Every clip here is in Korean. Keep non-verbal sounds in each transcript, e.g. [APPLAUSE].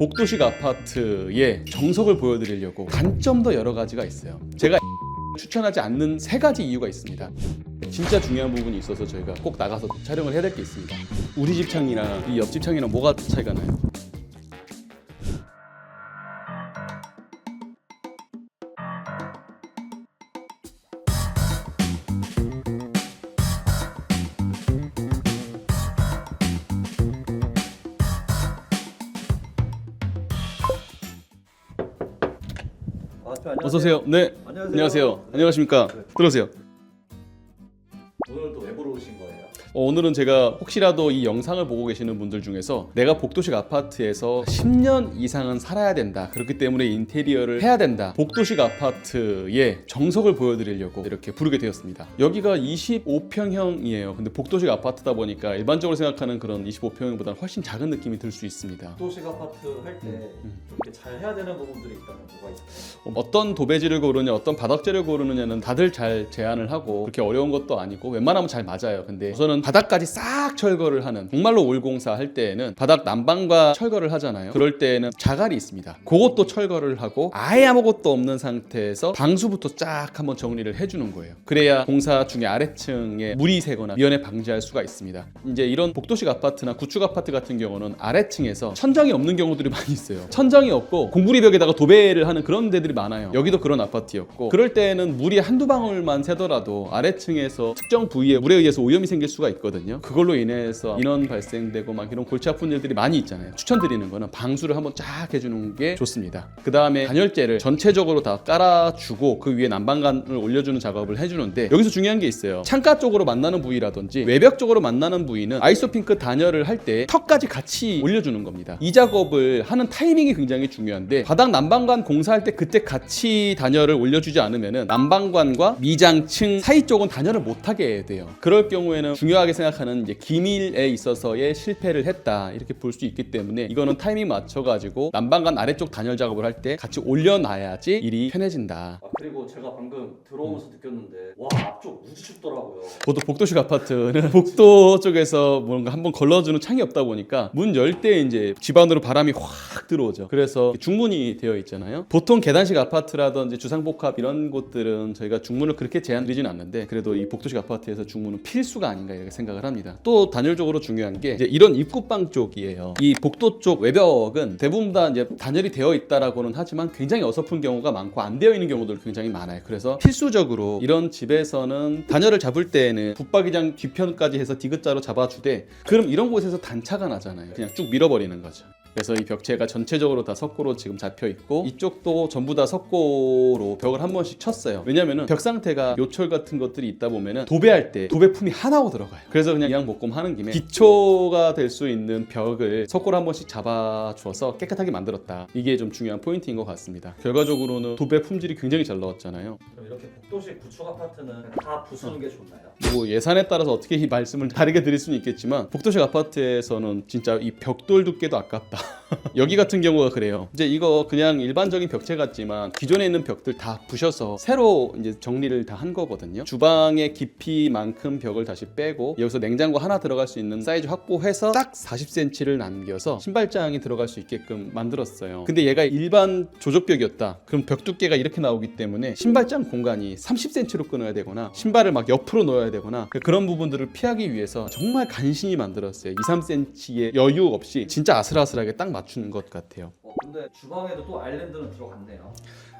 복도식 아파트의 정석을 보여드리려고 단점도 여러 가지가 있어요. 제가 추천하지 않는 세 가지 이유가 있습니다. 진짜 중요한 부분이 있어서 저희가 꼭 나가서 촬영을 해야 될 게 있습니다. 우리 집 창이랑 이 옆집 창이랑 뭐가 차이가 나요? 어서 오세요. 네. 안녕하세요. 안녕하세요. 안녕하십니까? 들어오세요. 어, 오늘은 제가 혹시라도 이 영상을 보고 계시는 분들 중에서 내가 복도식 아파트에서 10년 이상은 살아야 된다. 그렇기 때문에 인테리어를 해야 된다. 복도식 아파트의 정석을 보여드리려고 이렇게 부르게 되었습니다. 여기가 25평형이에요. 근데 복도식 아파트다 보니까 일반적으로 생각하는 그런 25평형보다는 훨씬 작은 느낌이 들 수 있습니다. 도식 아파트 할때 음, 이렇게 잘 해야 되는 부분들이 있다면 뭐가 있을까요? 어떤 도배지를 고르냐, 어떤 바닥재를 고르느냐는 다들 잘 제안을 하고 그렇게 어려운 것도 아니고 웬만하면 잘 맞아요. 근데 우선은 바닥까지 싹 철거를 하는 정말로 올공사 할 때에는 바닥 난방과 철거를 하잖아요. 그럴 때에는 자갈이 있습니다. 그것도 철거를 하고 아예 아무것도 없는 상태에서 방수부터 쫙 한번 정리를 해주는 거예요. 그래야 공사 중에 아래층에 물이 새거나 미연에 방지할 수가 있습니다. 이제 이런 복도식 아파트나 구축 아파트 같은 경우는 아래층에서 천장이 없는 경우들이 [LAUGHS] 많이 있어요. 천장이 없고 공구리벽에다가 도배를 하는 그런 데들이 많아요. 여기도 그런 아파트였고 그럴 때는 물이 한두 방울만 새더라도 아래층에서 특정 부위에 물에 의해서 오염이 생길 수가 있거든요. 그걸로 인해서 인원 발생되고 막 이런 골치 아픈 일들이 많이 있잖아요. 추천드리는 거는 방수를 한번 쫙 해주는 게 좋습니다. 그 다음에 단열재를 전체적으로 다 깔아주고 그 위에 난방관을 올려주는 작업을 해주는데 여기서 중요한 게 있어요. 창가 쪽으로 만나는 부위라든지 외벽 쪽으로 만나는 부위는 아이소핑크 단열을 할 때 턱까지 같이 올려주는 겁니다. 이 작업을 하는 타이밍이 굉장히 중요한데 바닥 난방관 공사할 때 그때 같이 단열을 올려주지 않으면은 난방관과 미장층 사이 쪽은 단열을 못하게 돼요. 그럴 경우에는 중요 하게 생각하는 이제 기밀에 있어서의 실패를 했다 이렇게 볼 수 있기 때문에 이거는 타이밍 맞춰가지고 난방관 아래쪽 단열 작업을 할 때 같이 올려놔야지 일이 편해진다. 아 그리고 제가 방금 들어오면서 느꼈는데 와 앞쪽 무지 춥더라고요. 보통 복도식 아파트는 [LAUGHS] 복도 쪽에서 뭔가 한번 걸러주는 창이 없다 보니까 문 열 때 이제 집 안으로 바람이 확 들어오죠. 그래서 중문이 되어 있잖아요. 보통 계단식 아파트라든지 주상복합 이런 곳들은 저희가 중문을 그렇게 제한 드리진 않는데 그래도 이 복도식 아파트에서 중문은 필수가 아닌가 이렇게 생각을 합니다. 또 단열적으로 중요한 게 이런 입구방 쪽이에요. 이 복도 쪽 외벽은 대부분 다 이제 단열이 되어 있다라고는 하지만 굉장히 어설픈 경우가 많고 안 되어 있는 경우도 굉장히 많아요. 그래서 필수적으로 이런 집에서는 단열을 잡을 때에는 붙박이장 뒤편까지 해서 디귿자로 잡아주되 그럼 이런 곳에서 단차가 나잖아요. 그냥 쭉 밀어버리는 거죠. 그래서 이 벽체가 전체적으로 다 석고로 지금 잡혀 있고 이쪽도 전부 다 석고로 벽을 한 번씩 쳤어요. 왜냐면은 벽 상태가 요철 같은 것들이 있다 보면은 도배할 때 도배품이 하나고 들어가요. 그래서 그냥 이왕 복금 하는 김에 기초가 될 수 있는 벽을 석고로 한 번씩 잡아 주어서 깨끗하게 만들었다. 이게 좀 중요한 포인트인 것 같습니다. 결과적으로는 도배 품질이 굉장히 잘 나왔잖아요. 그럼 이렇게 복도식 구축 아파트는 다 부수는 게 좋나요? 뭐 예산에 따라서 어떻게 이 말씀을 다르게 드릴 수는 있겠지만 복도식 아파트에서는 진짜 이 벽돌 두께도 아깝다. [LAUGHS] 여기 같은 경우가 그래요. 이제 이거 그냥 일반적인 벽체 같지만 기존에 있는 벽들 다 부셔서 새로 이제 정리를 다 한 거거든요. 주방의 깊이만큼 벽을 다시 빼고 여기서 냉장고 하나 들어갈 수 있는 사이즈 확보해서 딱 40cm를 남겨서 신발장이 들어갈 수 있게끔 만들었어요. 근데 얘가 일반 조적벽이었다. 그럼 벽 두께가 이렇게 나오기 때문에 신발장 공간이 30cm로 끊어야 되거나 신발을 막 옆으로 놓아야 되거나 그런 부분들을 피하기 위해서 정말 간신히 만들었어요. 2, 3cm의 여유 없이 진짜 아슬아슬하게 딱 맞추는 것 같아요. 어 근데 주방에도 또 아일랜드는 들어갔네요.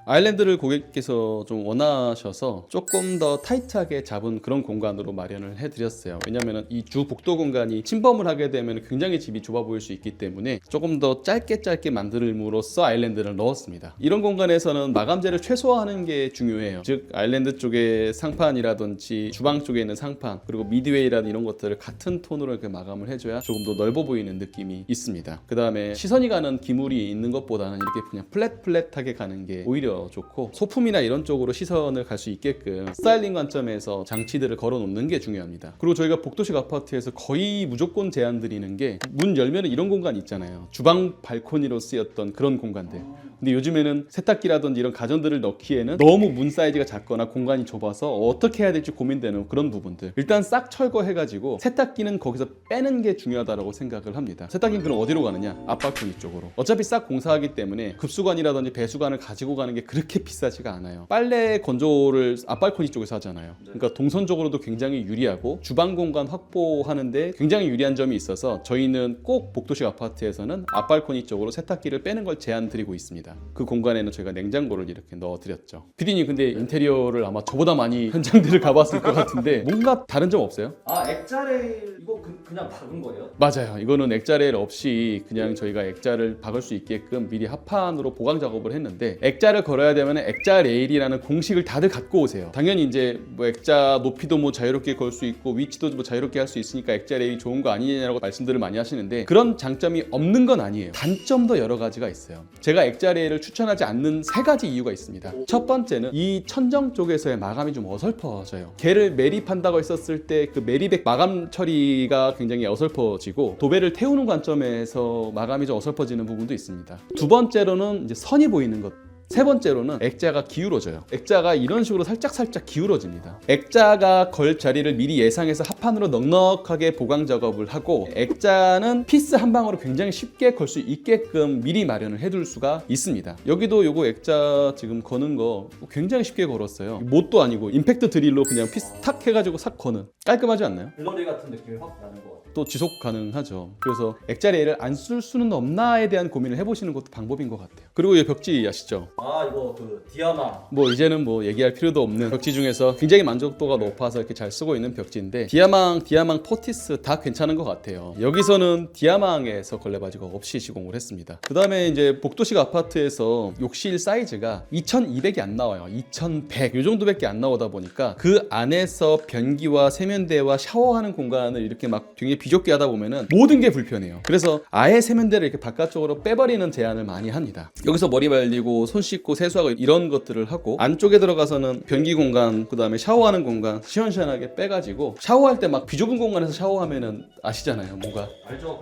아일랜드를 고객께서 좀 원하셔서 조금 더 타이트하게 잡은 그런 공간으로 마련을 해드렸어요. 왜냐하면 이 주 복도 공간이 침범을 하게 되면 굉장히 집이 좁아 보일 수 있기 때문에 조금 더 짧게 짧게 만들므로써 아일랜드를 넣었습니다. 이런 공간에서는 마감재를 최소화하는 게 중요해요. 즉 아일랜드 쪽의 상판이라든지 주방 쪽에 있는 상판 그리고 미드웨이라는 이런 것들을 같은 톤으로 이렇게 마감을 해줘야 조금 더 넓어 보이는 느낌이 있습니다. 그 다음에 시선이 가는 기물이 있는 것보다는 이렇게 그냥 플랫 플랫하게 가는 게 오히려 좋고 소품이나 이런 쪽으로 시선을 갈 수 있게끔 스타일링 관점에서 장치들을 걸어 놓는 게 중요합니다. 그리고 저희가 복도식 아파트에서 거의 무조건 제안 드리는 게 문 열면 이런 공간 있잖아요. 주방 발코니로 쓰였던 그런 공간들. 근데 요즘에는 세탁기라든지 이런 가전들을 넣기에는 너무 문 사이즈가 작거나 공간이 좁아서 어떻게 해야 될지 고민되는 그런 부분들. 일단 싹 철거해가지고 세탁기는 거기서 빼는 게 중요하다고 생각을 합니다. 세탁기는 그럼 어디로 가느냐? 앞발코니 쪽으로. 어차피 싹 공사하기 때문에 급수관이라든지 배수관을 가지고 가는 게 그렇게 비싸지가 않아요. 빨래 건조를 앞발코니 쪽에서 하잖아요. 그러니까 동선적으로도 굉장히 유리하고 주방 공간 확보하는데 굉장히 유리한 점이 있어서 저희는 꼭 복도식 아파트에서는 앞발코니 쪽으로 세탁기를 빼는 걸 제안 드리고 있습니다. 그 공간에는 저희가 냉장고를 이렇게 넣어드렸죠. 피디님 근데 인테리어를 아마 저보다 많이 [LAUGHS] 현장들을 가봤을 것 같은데 뭔가 다른 점 없어요? 아 액자레일 이거 그, 그냥 박은 거예요? 맞아요. 이거는 액자 레일 없이 그냥 저희가 액자를 박을 수 있게끔 미리 합판으로 보강 작업을 했는데 액자를 걸어야 되면 액자 레일이라는 공식을 다들 갖고 오세요. 당연히 이제 뭐 액자 높이도 뭐 자유롭게 걸 수 있고 위치도 뭐 자유롭게 할 수 있으니까 액자 레일이 좋은 거 아니냐라고 말씀들을 많이 하시는데 그런 장점이 없는 건 아니에요. 단점도 여러 가지가 있어요. 제가 액자 레일 을 추천하지 않는 세 가지 이유가 있습니다. 첫 번째는 이 천정 쪽에서의 마감이 좀 어설퍼져요. 걔를 매립한다고 했었을 때 그 매립액 마감 처리가 굉장히 어설퍼지고 도배를 태우는 관점에서 마감이 좀 어설퍼지는 부분도 있습니다. 두 번째로는 이제 선이 보이는 것. 세 번째로는 액자가 기울어져요. 액자가 이런 식으로 살짝 살짝 기울어집니다. 액자가 걸 자리를 미리 예상해서 합판으로 넉넉하게 보강 작업을 하고 액자는 피스 한 방으로 굉장히 쉽게 걸 수 있게끔 미리 마련을 해둘 수가 있습니다. 여기도 요거 액자 지금 거는 거 굉장히 쉽게 걸었어요. 못도 아니고 임팩트 드릴로 그냥 피스 탁 해가지고 싹 거는 깔끔하지 않나요? 블러리 같은 느낌이 확 나는 것 같아요. 또 지속 가능하죠. 그래서 액자 레일을 안쓸 수는 없나에 대한 고민을 해보시는 것도 방법인 것 같아요. 그리고 이 벽지 아시죠? 아 이거 그 디아마 뭐 이제는 뭐 얘기할 필요도 없는 벽지 중에서 굉장히 만족도가 높아서 이렇게 잘 쓰고 있는 벽지인데 디아망, 디아망 포티스 다 괜찮은 것 같아요. 여기서는 디아망에서 걸레바지가 없이 시공을 했습니다. 그 다음에 이제 복도식 아파트에서 욕실 사이즈가 2,200이 안 나와요. 2,100 이 정도밖에 안 나오다 보니까 그 안에서 변기와 세면대와 샤워하는 공간을 이렇게 막 굉장히 비좁게 하다 보면은 모든 게 불편해요. 그래서 아예 세면대를 이렇게 바깥쪽으로 빼버리는 제안을 많이 합니다. 여기서 머리 말리고 손 씻고 세수하고 이런 것들을 하고 안쪽에 들어가서는 변기 공간 그다음에 샤워하는 공간 시원시원하게 빼가지고 샤워할 때 막 비좁은 공간에서 샤워하면은 아시잖아요 뭔가?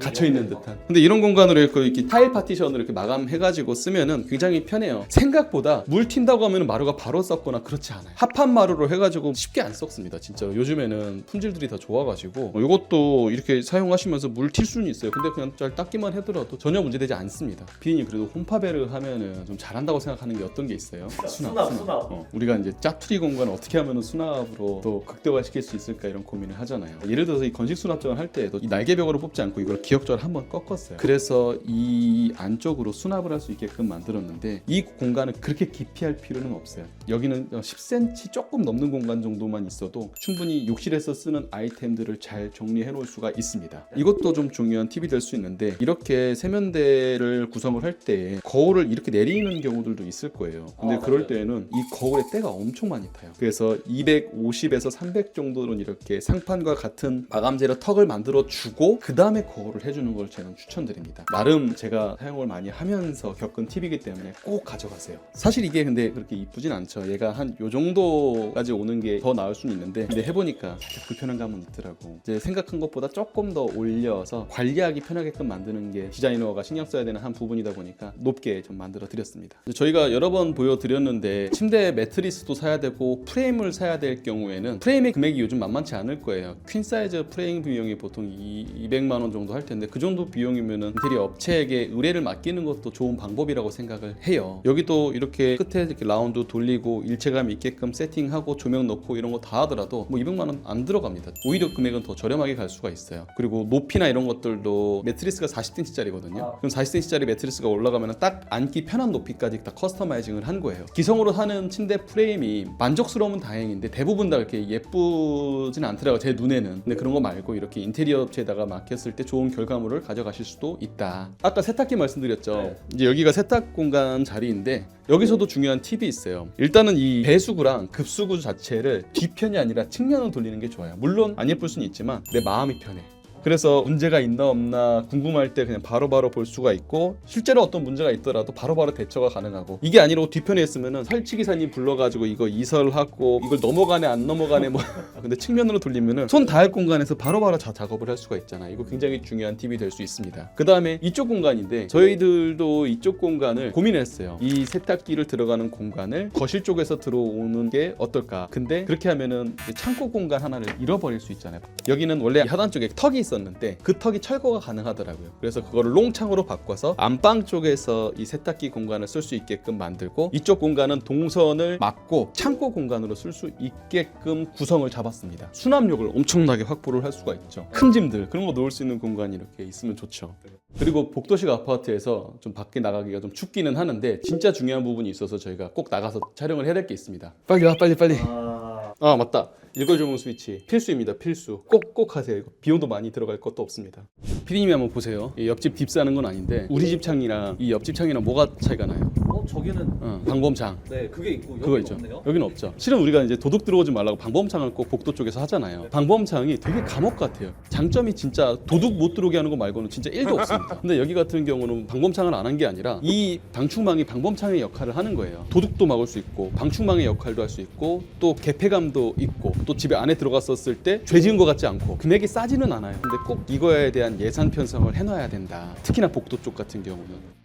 갇혀 있는 듯한. 근데 이런 공간으로 이렇게, 타일 파티션으로 이렇게 마감해가지고 쓰면은 굉장히 편해요. 생각보다 물 튄다고 하면 마루가 바로 썩거나 그렇지 않아요. 합판 마루로 해가지고 쉽게 안 썩습니다. 진짜 요즘에는 품질들이 다 좋아가지고 어, 이것도 이렇게 사용하시면서 물 튈 수는 있어요. 근데 그냥 잘 닦기만 해더라도 전혀 문제되지 않습니다. 비인이 그래도 홈파베르 하면은 좀 잘한다고 생각 하는 게 어떤 게 있어요? 수납, 수납. 어, 우리가 이제 짜투리 공간을 어떻게 하면 수납으로 또 극대화시킬 수 있을까 이런 고민을 하잖아요. 예를 들어서 이 건식 수납장을 할 때에도 이 날개벽으로 뽑지 않고 이걸 기역자를 한번 꺾었어요. 그래서 이 안쪽으로 수납을 할 수 있게끔 만들었는데 이 공간은 그렇게 깊이 할 필요는 없어요. 여기는 10cm 조금 넘는 공간 정도만 있어도 충분히 욕실에서 쓰는 아이템들을 잘 정리해 놓을 수가 있습니다. 이것도 좀 중요한 팁이 될 수 있는데 이렇게 세면대를 구성을 할 때 거울을 이렇게 내리는 경우들도 있을 거예요. 근데 아, 그럴 맞아요. 때는 이 거울에 때가 엄청 많이 타요. 그래서 250에서 300 정도는 이렇게 상판과 같은 마감재로 턱을 만들어 주고 그 다음에 거울을 해주는 걸 저는 추천드립니다. 나름 제가 사용을 많이 하면서 겪은 팁이기 때문에 꼭 가져가세요. 사실 이게 근데 그렇게 이쁘진 않죠. 얘가 한 요 정도까지 오는 게 더 나을 수는 있는데 근데 해보니까 살짝 불편한 감은 있더라고. 이제 생각한 것보다 조금 더 올려서 관리하기 편하게끔 만드는 게 디자이너가 신경 써야 되는 한 부분이다 보니까 높게 좀 만들어 드렸습니다. 저희 가 여러 번 보여드렸는데 침대 매트리스도 사야 되고 프레임을 사야 될 경우에는 프레임의 금액이 요즘 만만치 않을 거예요. 퀸 사이즈 프레임 비용이 보통 이 200만 원 정도 할 텐데 그 정도 비용이면은 인테리어 업체에게 의뢰를 맡기는 것도 좋은 방법이라고 생각을 해요. 여기도 이렇게 끝에 이렇게 라운드 돌리고 일체감 있게끔 세팅하고 조명 넣고 이런 거 다 하더라도 뭐 200만 원 안 들어갑니다. 오히려 금액은 더 저렴하게 갈 수가 있어요. 그리고 높이나 이런 것들도 매트리스가 40cm짜리거든요. 아. 그럼 40cm짜리 매트리스가 올라가면 딱 앉기 편한 높이까지 다 커스터마이징을 한 거예요. 기성으로 하는 침대 프레임이 만족스러우면 다행인데 대부분 다 이렇게 예쁘진 않더라고요. 제 눈에는. 근데 그런 거 말고 이렇게 인테리어 업체에다가 맡겼을 때 좋은 결과물을 가져가실 수도 있다. 아까 세탁기 말씀드렸죠. 네. 이제 여기가 세탁 공간 자리인데 여기서도 중요한 팁이 있어요. 일단은 이 배수구랑 급수구 자체를 뒤편이 아니라 측면으로 돌리는 게 좋아요. 물론 안 예쁠 수는 있지만 내 마음이 편해. 그래서 문제가 있나 없나 궁금할 때 그냥 바로 바로 볼 수가 있고 실제로 어떤 문제가 있더라도 바로 바로 대처가 가능하고 이게 아니라 뒤편에 있으면은 설치기사님 불러가지고 이거 이설하고 이걸 넘어가네 안 넘어가네 뭐 [LAUGHS] 근데 측면으로 돌리면은 손 닿을 공간에서 바로바로 자 작업을 할 수가 있잖아 이거 굉장히 중요한 팁이 될 수 있습니다. 그 다음에 이쪽 공간인데 저희들도 이쪽 공간을 고민했어요. 이 세탁기를 들어가는 공간을 거실 쪽에서 들어오는 게 어떨까? 근데 그렇게 하면은 이 창고 공간 하나를 잃어버릴 수 있잖아요. 여기는 원래 하단 쪽에 턱이 있었는데 그 턱이 철거가 가능하더라고요. 그래서 그거를 롱창으로 바꿔서 안방 쪽에서 이 세탁기 공간을 쓸 수 있게끔 만들고 이쪽 공간은 동선을 막고 창고 공간으로 쓸 수 있게끔 구성을 잡았습니다. 수납력을 엄청나게 확보를 할 수가 있죠. 큰 짐들 그런 거 놓을 수 있는 공간이 이렇게 있으면 좋죠. 그리고 복도식 아파트에서 좀 밖에 나가기가 좀 춥기는 하는데 진짜 중요한 부분이 있어서 저희가 꼭 나가서 촬영을 해야 될 게 있습니다. 빨리 와 빨리 빨리. 아, 아 맞다 일괄조명 스위치. 필수입니다 필수. 꼭꼭 하세요. 이거 비용도 많이 들어갈 것도 없습니다. 피디님이 한번 보세요. 이 옆집 딥 사는 건 아닌데 우리 집 창이랑 이 옆집 창이랑 뭐가 차이가 나요? 어 저기는 어, 방범창. 네 그게 있고 그거 여기는 있죠. 없네요. 여기는 없죠. 실은 우리가 이제 도둑 들어오지 말라고 방범창을 꼭 복도 쪽에서 하잖아요. 방범창이 되게 감옥 같아요. 장점이 진짜 도둑 못 들어오게 하는 거 말고는 진짜 1도 없습니다. 근데 여기 같은 경우는 방범창을 안 한 게 아니라 이 방충망이 방범창의 역할을 하는 거예요. 도둑도 막을 수 있고 방충망의 역할도 할 수 있고 또 개폐감도 있고 또 집에 안에 들어갔었을 때 죄 지은 것 같지 않고 금액이 싸지는 않아요. 근데 꼭 이거에 대한 예산 편성을 해놔야 된다. 특히나 복도 쪽 같은 경우는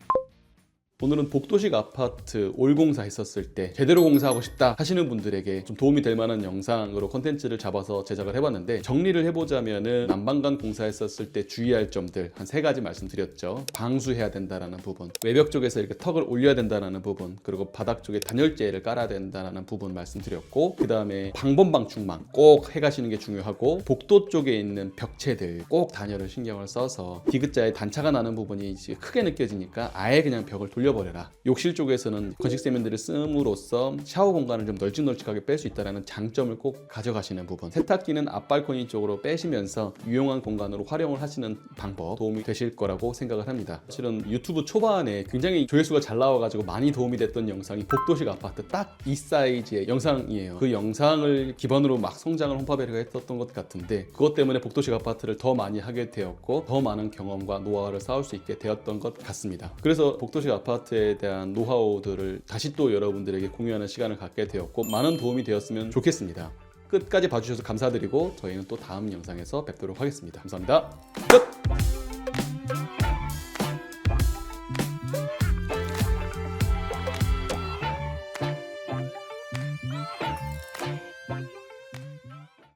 오늘은 복도식 아파트 올공사 했었을 때 제대로 공사하고 싶다 하시는 분들에게 좀 도움이 될 만한 영상으로 컨텐츠를 잡아서 제작을 해봤는데 정리를 해보자면은 난방관 공사했었을 때 주의할 점들 한 세 가지 말씀드렸죠. 방수해야 된다라는 부분 외벽 쪽에서 이렇게 턱을 올려야 된다라는 부분 그리고 바닥 쪽에 단열재를 깔아야 된다라는 부분 말씀드렸고 그 다음에 방범방충망 꼭 해가시는 게 중요하고 복도 쪽에 있는 벽체들 꼭 단열을 신경을 써서 디귿자에 단차가 나는 부분이 크게 느껴지니까 아예 그냥 벽을 돌려 버려라. 욕실 쪽에서는 건식 세면대를 씀으로써 샤워 공간을 좀 널찍널찍하게 뺄 수 있다는 장점을 꼭 가져가시는 부분. 세탁기는 앞발코니 쪽으로 빼시면서 유용한 공간으로 활용을 하시는 방법 도움이 되실 거라고 생각을 합니다. 실은 유튜브 초반에 굉장히 조회수가 잘 나와가지고 많이 도움이 됐던 영상이 복도식 아파트 딱 이 사이즈의 영상이에요. 그 영상을 기반으로 막 성장을 홈파베리가 했었던 것 같은데 그것 때문에 복도식 아파트를 더 많이 하게 되었고 더 많은 경험과 노하우를 쌓을 수 있게 되었던 것 같습니다. 그래서 복도식 아파트에 대한 노하우들을 다시 또 여러분들에게 공유하는 시간을 갖게 되었고 많은 도움이 되었으면 좋겠습니다. 끝까지 봐주셔서 감사드리고 저희는 또 다음 영상에서 뵙도록 하겠습니다. 감사합니다. 끝!